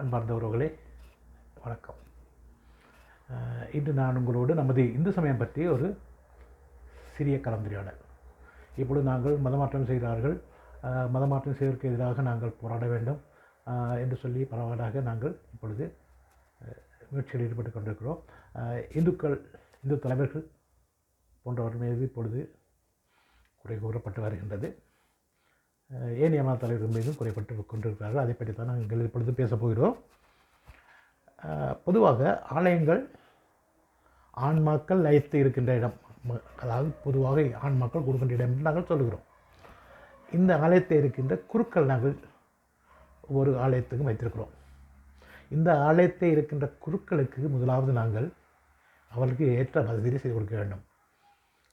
அன்பார்ந்த உறவுகளே வணக்கம் இன்று நான் உங்களோடு நமது இந்து சமயம் பற்றி ஒரு சிறிய கலந்துரையாடல். இப்பொழுது நாங்கள் மதமாற்றம் செய்கிறார்கள். மதமாற்றம் செய்வதற்கு எதிராக நாங்கள் போராட வேண்டும். என்று சொல்லி பரவலாக நாங்கள் இப்பொழுது முயற்சியில் ஈடுபட்டு கொண்டிருக்கிறோம். இந்துக்கள் இந்து தலைவர்கள் போன்றவர் மீது இப்பொழுது குறை கூறப்பட்டு வருகின்றது. ஏனைய மத தலைவர்கள் மீதும் குறைப்பட்டு கொண்டிருக்கிறார்கள். அதை பற்றி தான் நாங்கள் இப்பொழுது பேசப் போகிறோம். பொதுவாக ஆலயங்கள் ஆன்மாக்கள் லயித்து இருக்கின்ற இடம். அதாவது பொதுவாக ஆன்மாக்கள் கொடுக்கின்ற இடம் என்று நாங்கள் சொல்கிறோம் இந்த ஆலயத்தை இருக்கின்ற குருக்கள் நாங்கள் ஒவ்வொரு ஆலயத்துக்கும் வைத்திருக்கிறோம். இந்த ஆலயத்தை இருக்கின்ற குருக்களுக்கு முதலாவது நாங்கள் அவர்களுக்கு ஏற்ற வசதியை செய்து கொடுக்க வேண்டும்.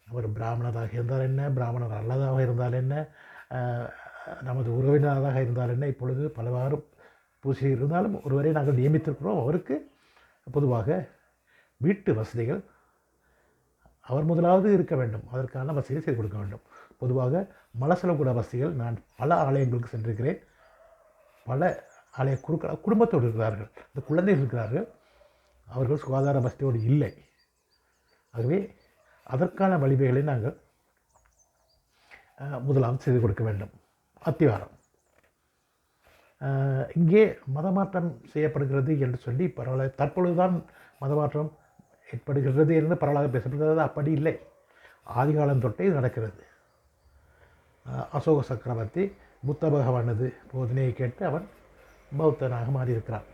அவர் பிராமணராக இருந்தால் என்ன? பிராமணர் அல்லதாக இருந்தால் என்ன? நமது உறவினராக இருந்தால் என்ன? இப்பொழுது பலவாறு பூசி இருந்தாலும் ஒருவரை நாங்கள் நியமித்திருக்கிறோம். அவருக்கு பொதுவாக வீட்டு வசதிகள் அவர் முதலாவது இருக்க வேண்டும். அதற்கான வசதியை செய்து கொடுக்க வேண்டும். பொதுவாக மலசலகுட வசதிகள் நான் பல ஆலயங்களுக்கு சென்றிருக்கிறேன். பல ஆலய குருக்கள் குடும்பத்தோடு இருக்கிறார்கள். இந்த குழந்தைகள் இருக்கிறார்கள். அவர்கள் சுகாதார வசதியோடு இல்லை. ஆகவே அதற்கான வழிமுறைகளை நாங்கள் முதலாவது செய்து கொடுக்க வேண்டும். அத்திவாரம். இங்கே மதமாற்றம் செய்யப்படுகிறது என்று சொல்லி பரவாயில்ல தற்பொழுதுதான் மதமாற்றம் ஏற்படுகிறது என்று பரவலாக பேசப்படுகிறது. அப்படி இல்லை. ஆதிகாலம் தொட்டே நடக்கிறது. அசோக சக்கரவர்த்தி புத்த பகவானது போதனையை கேட்டு அவன் பௌத்தனாக மாறியிருக்கிறான்.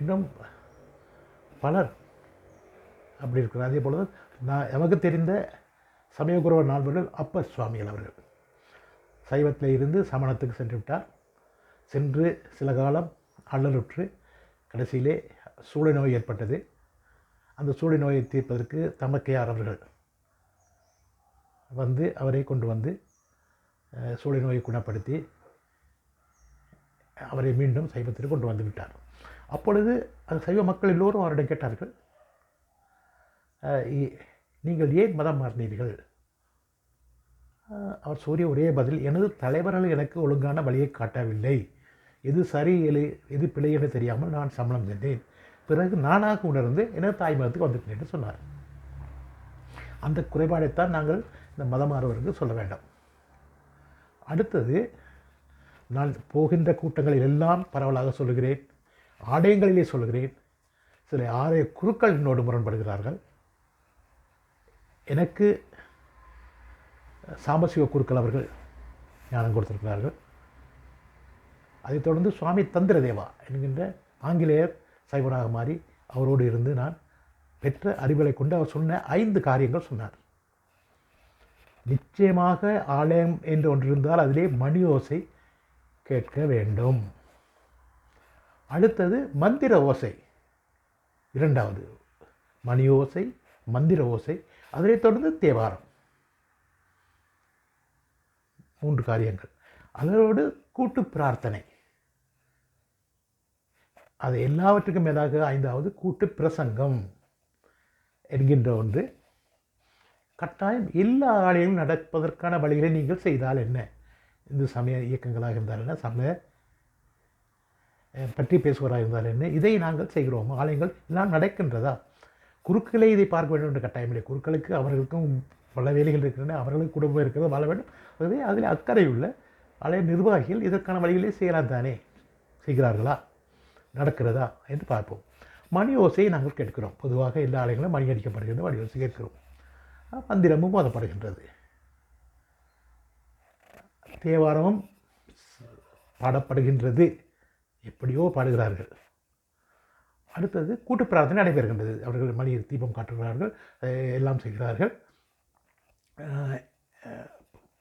இன்னும் பலர் அப்படி இருக்கிறார். அதே பொழுது நான் எமக்கு தெரிந்த சமயகுருவ நால்வர்கள் அப்பர் சுவாமிகள் அவர்கள். சைவத்தில் இருந்து சமணத்துக்கு சென்று விட்டார் சென்று சில காலம் அல்லலுற்று கடைசியிலே சூளை நோய் ஏற்பட்டது. அந்த சூளை நோயை தீர்ப்பதற்கு தமக்கையார் அவர்கள் வந்து அவரை கொண்டு வந்து சூளை நோயை குணப்படுத்தி அவரை மீண்டும் சைவத்திற்கு கொண்டு வந்து விட்டார். அப்பொழுது அந்த சைவ மக்கள் எல்லோரும் அவரிடம் கேட்டார்கள் நீங்கள் ஏன் மதம் மாறினீர்கள்? அவர் சூரிய ஒரே பதில் எனது தலைவர்கள் எனக்கு ஒழுங்கான வழியை காட்டவில்லை. எது சரி எது எது பிழை என்று தெரியாமல் நான் சம்பளம் சென்றேன். பிறகு நானாக உணர்ந்து எனது தாய்மதத்துக்கு வந்துட்டேன் என்று சொன்னார். அந்த குறைபாடைத்தான் நாங்கள் இந்த மதம் சொல்ல வேண்டும். அடுத்தது நான் போகின்ற கூட்டங்களில் எல்லாம் பரவலாக சொல்லுகிறேன். ஆடயங்களிலே சொல்லுகிறேன். சில ஆலய குருக்கள் என்னோடு முரண்படுகிறார்கள். எனக்கு சாம்பசிவ குருக்கள் அவர்கள் ஞானம் கொடுத்திருக்கிறார்கள். அதைத் தொடர்ந்து சுவாமி தந்திரதேவா என்கின்ற ஆங்கிலேயர் சைவராக மாறி அவரோடு இருந்து நான் பெற்ற அறிவுகளை கொண்டு அவர் சொன்ன ஐந்து காரியங்கள் சொன்னார். நிச்சயமாக ஆலயம் என்று ஒன்று இருந்தால் அதிலே மணி ஓசை கேட்க வேண்டும். அடுத்தது மந்திர ஓசை. இரண்டாவது மணி ஓசை மந்திர ஓசை அதனைத் தொடர்ந்து தேவாரம். மூன்று காரியங்கள். அதோடு கூட்டு பிரார்த்தனை. அது எல்லாவற்றுக்கும் மேலாக ஐந்தாவது கூட்டு பிரசங்கம் என்கின்ற ஒன்று. கட்டாயம் எல்லா ஆலயங்களும் நடப்பதற்கான வழிகளை நீங்கள் செய்தால் என்ன? இந்து சமய இயக்கங்களாக இருந்தால் என்ன? சமய பற்றி பேசுவராக இருந்தால் என்ன? இதை நாங்கள் செய்கிறோம்? ஆலயங்கள் எல்லாம் நடக்கின்றதா? குருக்களை இதை பார்க்க வேண்டும் என்ற கட்டாயமில்லை குருக்களுக்கு அவர்களுக்கும் பல வேலைகள் இருக்கின்றன அவர்களுக்கு குடும்பம் இருக்கிறது வாழ வேண்டும். ஆகவே அதில் அக்கறை உள்ள பழைய நிர்வாகிகள் இதற்கான வழிகளே செய்யலாம் தானே? செய்கிறார்களா? நடக்கிறதா? என்று பார்ப்போம். மணி ஓசையை நாங்கள் கேட்கிறோம். பொதுவாக எல்லா ஆலயங்களும் மணி அடிக்கப்படுகிறது மணி ஓசை கேட்கிறோம். மந்திரமும் மோதப்படுகின்றது தேவாரமும் பாடப்படுகின்றது. எப்படியோ பாடுகிறார்கள். அடுத்தது கூட்டு பிரார்த்தனை நடைபெறுகின்றது. அவர்கள் மணி தீபம் காட்டுகிறார்கள் எல்லாம் செய்கிறார்கள்.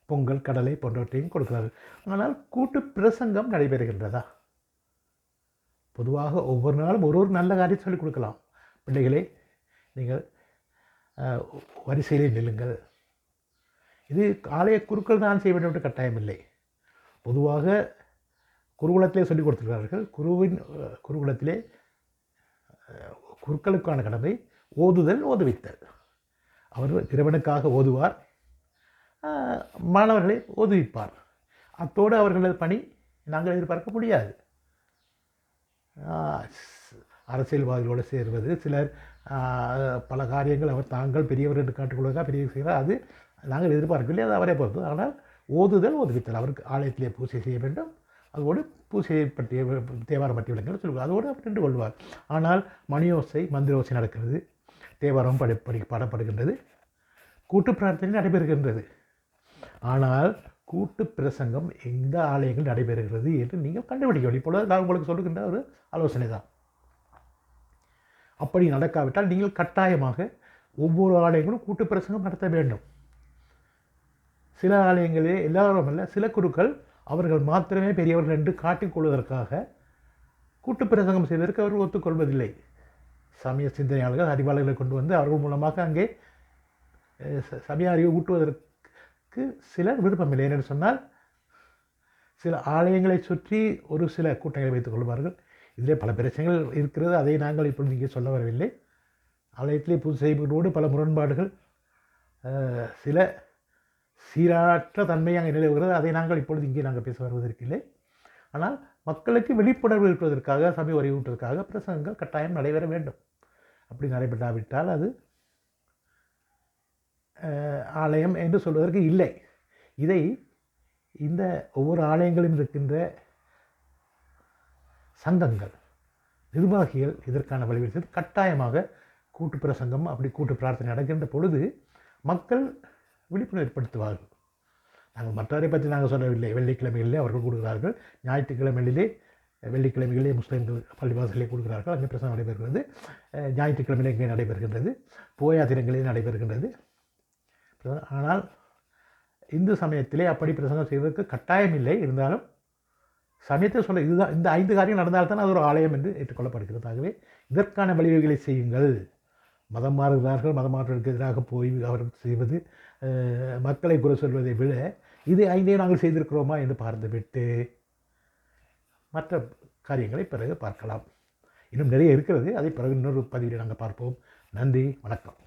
பொங்கல் கடலை போன்றவற்றையும் கொடுக்கிறார்கள். ஆனால் கூட்டு பிரசங்கம் நடைபெறுகின்றதா? பொதுவாக ஒவ்வொரு நாளும் ஒரு ஒரு நல்ல காரியம் சொல்லிக் கொடுக்கலாம். பிள்ளைகளே நீங்கள் வரிசையில் வரிசையிலே நில்லுங்கள். இது ஆலய குருக்கள் தான் செய்ய வேண்டும் என்று கட்டாயம் இல்லை பொதுவாக குருகுலத்திலே சொல்லிக் கொடுத்துருக்கிறார்கள். குருவின் குருகுலத்திலே குருக்களுக்கான கடமை ஓதுதல் ஓதுவித்தல். அவர் இறைவனுக்காக ஓதுவார். மாணவர்களை ஓதுவிப்பார் அத்தோடு அவர்களது பணி நாங்கள் எதிர்பார்க்க முடியாது. அரசியல்வாதிகளோடு சேர்வது சிலர் பல காரியங்கள் அவர் தாங்கள் பெரியவர் என்று காட்டுக்கொள்வதாக பெரிய செய்கிறார் அது நாங்கள் எதிர்பார்க்கவில்லை அது அவரே பொறுத்து ஆனால் ஓதுதல் ஓதுவித்தல் அவருக்கு ஆலயத்திலே பூஜை செய்ய வேண்டும். அதோடு பூஜையை பற்றிய தேவாரம் பற்றிய விளக்கங்கள் சொல்லுவார். அதோடு அவர் நின்று கொள்வார். ஆனால் மணியோசை மந்திரோசை நடக்கிறது. தேவாரம் படி படி பாடப்படுகின்றது. கூட்டு பிரார்த்தனை நடைபெறுகின்றது. ஆனால் கூட்டு பிரசங்கம் எந்த ஆலயங்கள் நடைபெறுகிறது என்று நீங்கள் கண்டுபிடிக்க வேண்டும். இப்பொழுது நான் உங்களுக்கு சொல்லுகின்ற ஒரு ஆலோசனை தான். அப்படி நடக்காவிட்டால் நீங்கள் கட்டாயமாக ஒவ்வொரு ஆலயங்களும் கூட்டு பிரசங்கம் நடத்த வேண்டும். சில ஆலயங்களே எல்லாரும் அல்ல சில குருக்கள் அவர்கள் மாத்திரமே பெரியவர்கள் என்று காட்டிக்கொள்வதற்காக கூட்டு பிரசங்கம் செய்வதற்கு அவர்கள் ஒத்துக்கொள்வதில்லை. சமய சிந்தனையாளர்கள் அறிவாளர்களை கொண்டு வந்து அவர்கள் மூலமாக அங்கே ச- சமய அறிவை ஊட்டுவதற்கு சிலர் விருப்பமில்லை ஏனென்று சொன்னால் சில ஆலயங்களை சுற்றி ஒரு சில கூட்டங்களை வைத்துக் கொள்வார்கள். இதிலே பல பிரச்சனைகள் இருக்கிறது. அதை நாங்கள் இப்பொழுது இங்கே சொல்ல வரவில்லை. ஆலயத்திலே பூஜை செய்வதோடு பல முரண்பாடுகள் சில சீராற்ற தன்மையாக நிலவுகிறது. அதை நாங்கள் இப்பொழுது இங்கே நாங்கள் பேச வருவதற்கில்லை ஆனால் மக்களுக்கு விழிப்புணர்வு இருப்பதற்காக சமய அறிவூட்டுவதற்காக பிரசங்கங்கள் கட்டாயம் நடைபெற வேண்டும். அப்படி நடைபெறாவிட்டால் அது ஆலயம் என்று சொல்வதற்கு இல்லை. இதை இந்த ஒவ்வொரு ஆலயங்களிலும் இருக்கின்ற சங்கங்கள் நிர்வாகிகள் இதற்கான வழிவகை கட்டாயமாக கூட்டு பிரசங்கம் அப்படி கூட்டு பிரார்த்தனை நடக்கின்ற பொழுது மக்கள் விழிப்புணர்வு ஏற்படுத்துவார்கள். நாங்கள் மற்றவரை பற்றி நாங்கள் சொல்லவில்லை. வெள்ளிக்கிழமைகளிலே அவர்கள் கூடுகிறார்கள் ஞாயிற்றுக்கிழமைகளிலே வெள்ளிக்கிழமைகளிலே முஸ்லீம்கள் பள்ளிவாசலே கொடுக்கிறார்கள். அங்கே பிரசங்கம் நடைபெறுகிறது. ஞாயிற்றுக்கிழமையிலே இங்கே நடைபெறுகின்றது. போயா தினங்களிலே நடைபெறுகின்றது. ஆனால் இந்து சமயத்திலே அப்படி பிரசங்கம் செய்வதற்கு கட்டாயம் இல்லை. இருந்தாலும் சமயத்தை சொல்ல இதுதான் இந்த ஐந்து காரியம் நடந்தால்தான் அது ஒரு ஆலயம் என்று ஏற்றுக்கொள்ளப்படுகிறது ஆகவே இதற்கான வழிவகைகளை செய்யுங்கள். மதம் மாறுகிறார்கள் மதம் மாற்றுவதற்கு எதிராக போய் அவர்கள் செய்வது மக்களை குறை சொல்வதை விட இது ஐந்தையும் நாங்கள் செய்திருக்கிறோமா என்று பார்த்துவிட்டு மற்ற காரியங்களை பிறகு பார்க்கலாம். இன்னும் நிறைய இருக்கிறது. அதை பிறகு இன்னொரு பதிவில் நாங்கள் பார்ப்போம். நன்றி வணக்கம்.